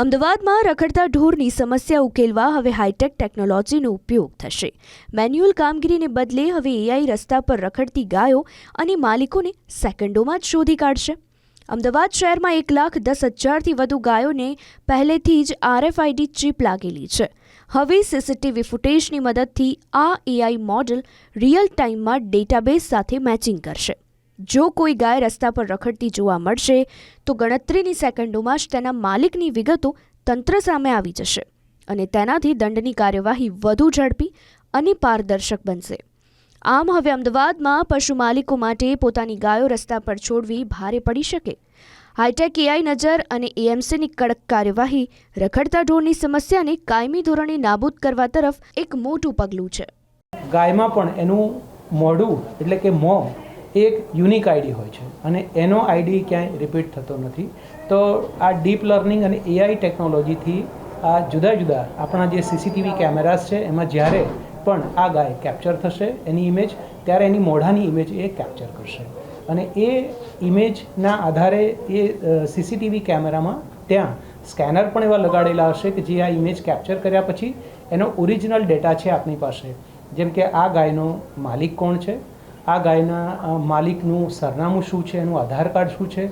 અમદાવાદમાં રખડતા ઢોરની સમસ્યા ઉકેલવા હવે હાઈટેક ટેકનોલોજીનો ઉપયોગ થશે. મેન્યુઅલ કામગીરીને બદલે હવે એઆઈ રસ્તા પર રખડતી ગાયો અને માલિકોને સેકન્ડોમાં જ શોધી કાઢશે. અમદાવાદ શહેરમાં એક લાખ દસ હજારથી વધુ ગાયોને પહેલેથી જ આરએફઆઈડી ચીપ લાગેલી છે. હવે સીસીટીવી ફૂટેજની મદદથી આ એઆઈ મોડલ રિયલ ટાઈમમાં ડેટાબેઝ સાથે મેચિંગ કરશે. જો કોઈ ગાય રસ્તા પર રખડતી જોવા મળશે, તો ગણતરીની સેકન્ડોમાં જ તેના માલિકની વિગતો તંત્ર સામે આવી જશે અને તેનાથી દંડની કાર્યવાહી વધુ ઝડપી અને પારદર્શક બનશે. આમ હવે અમદાવાદમાં પશુ માલિકો માટે પોતાની ગાયો રસ્તા પર છોડવી ભારે પડી શકે. હાઈટેક એઆઈ નજર અને એએમસીની કડક કાર્યવાહી રખડતા ઢોરની સમસ્યાને કાયમી ધોરણે નાબૂદ કરવા તરફ એક મોટું પગલું છે. ગાયમાં પણ એનું મોઢું એટલે કે મોં એક યુનિક આઈડી હોય છે અને એનો આઈડી ક્યાંય રિપીટ થતો નથી. તો આ ડીપ લર્નિંગ અને એઆઈ ટેકનોલોજીથી આ જુદા જુદા આપણા જે સીસીટીવી કેમેરાસ છે, એમાં જ્યારે પણ આ ગાય કેપ્ચર થશે, એની ઇમેજ ત્યારે એની મોઢાની ઇમેજ એ કેપ્ચર કરશે. અને એ ઇમેજના આધારે એ સીસીટીવી કેમેરામાં ત્યાં સ્કેનર પણ એવા લગાડેલા હશે કે જે આ ઇમેજ કેપ્ચર કર્યા પછી એનો ઓરિજિનલ ડેટા છે આપની પાસે. જેમ કે આ ગાયનો માલિક કોણ છે? આ ગાયના માલિકનું સરનામું શું છે એનું આધાર કાર્ડ શું છે?